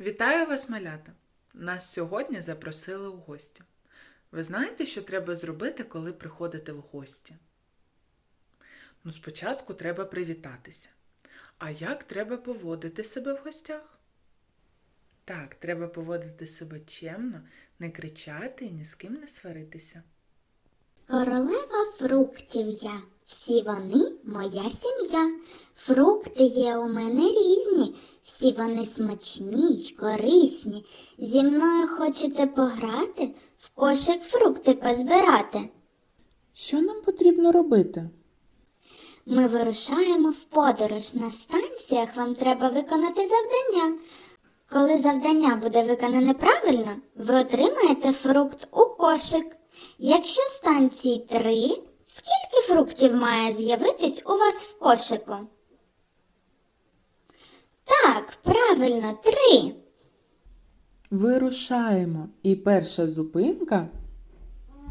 Вітаю вас, малята! Нас сьогодні запросили у гості. Ви знаєте, що треба зробити, коли приходите в гості? Ну, спочатку треба привітатися. А як треба поводити себе в гостях? Так, треба поводити себе чемно, не кричати і ні з ким не сваритися. Королева фруктів я, всі вони моя сім'я. Фрукти є у мене різні, всі вони смачні й корисні. Зі мною хочете пограти, в кошик фрукти позбирати. Що нам потрібно робити? Ми вирушаємо в подорож на станціях. Вам треба виконати завдання. Коли завдання буде виконане правильно, ви отримаєте фрукт у кошик. Якщо станцій три, фруктів має з'явитись у вас в кошику? Так, правильно, три. Вирушаємо. І перша зупинка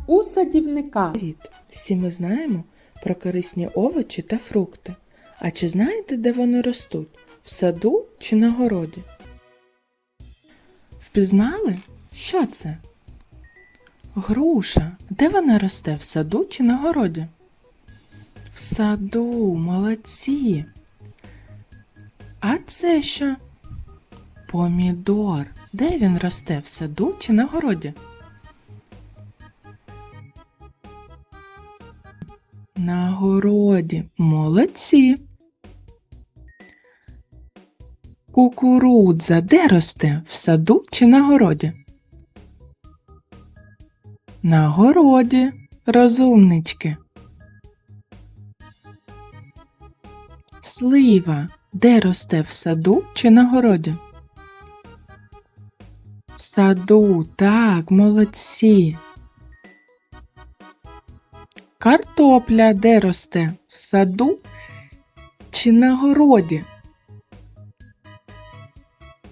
у садівника. Привіт! Всі ми знаємо про корисні овочі та фрукти. А чи знаєте, де вони ростуть? В саду чи на городі? Впізнали? Що це? Груша. Де вона росте? В саду чи на городі? В саду, молодці. А це що? Помідор. Де він росте? В саду чи на городі? На городі. Молодці. Кукурудза де росте? В саду чи на городі? На городі. Розумнички. Слива де росте? В саду чи на городі? В саду, так, молодці. Картопля де росте? В саду чи на городі?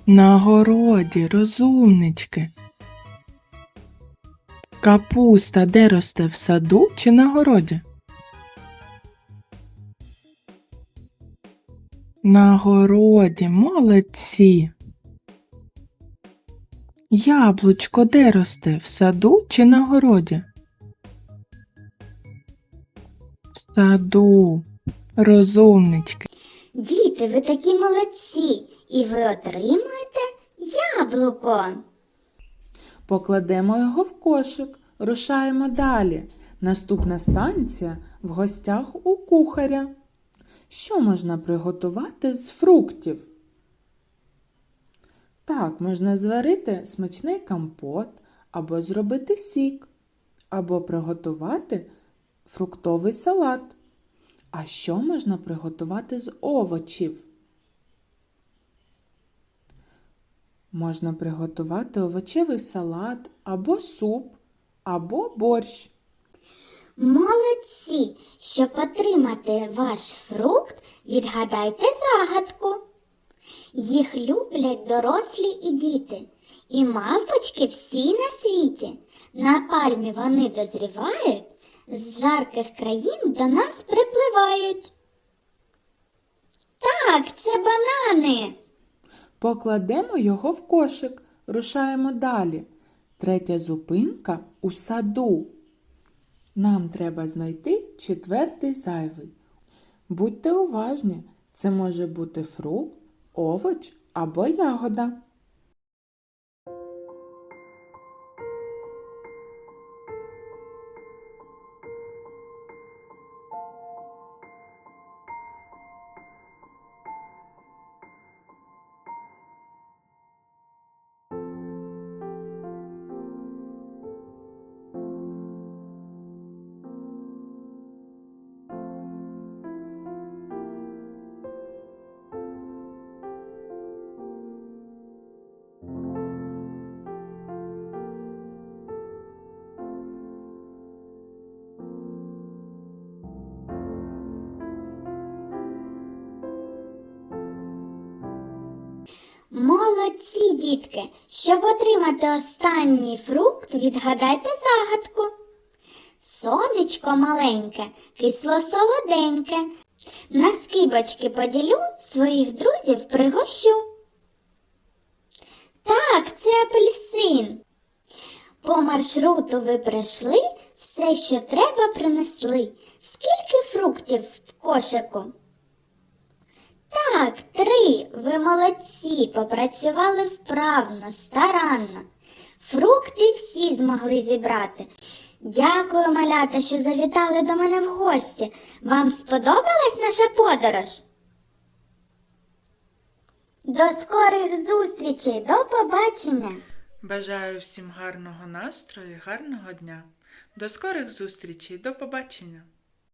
На городі, розумнички. Капуста де росте? В саду чи на городі? На городі, молодці. Яблучко де росте? В саду чи на городі? В саду. Розумнички. Діти, ви такі молодці, і ви отримуєте яблуко. Покладемо його в кошик, рушаємо далі. Наступна станція в гостях у кухаря. Що можна приготувати з фруктів? Так, можна зварити смачний компот, або зробити сік, або приготувати фруктовий салат. А що можна приготувати з овочів? Можна приготувати овочевий салат, або суп, або борщ. Молодці! Щоб отримати ваш фрукт, відгадайте загадку. Їх люблять дорослі і діти, і мавпочки всі на світі. На пальмі вони дозрівають, з жарких країн до нас припливають. Так, це банани. Покладемо його в кошик, рушаємо далі. Третя зупинка у саду. Нам треба знайти четвертий зайвий. Будьте уважні, це може бути фрукт, овоч або ягода. Молодці, дітки! Щоб отримати останній фрукт, відгадайте загадку. Сонечко маленьке, кисло солоденьке. На скибочки поділю, своїх друзів пригощу. Так, це апельсин. По маршруту ви прийшли, все, що треба, принесли. Скільки фруктів в кошику? Так, три. Ви молодці, попрацювали вправно, старанно. Фрукти всі змогли зібрати. Дякую, малята, що завітали до мене в гості. Вам сподобалась наша подорож? До скорих зустрічей, до побачення! Бажаю всім гарного настрою і гарного дня. До скорих зустрічей, до побачення!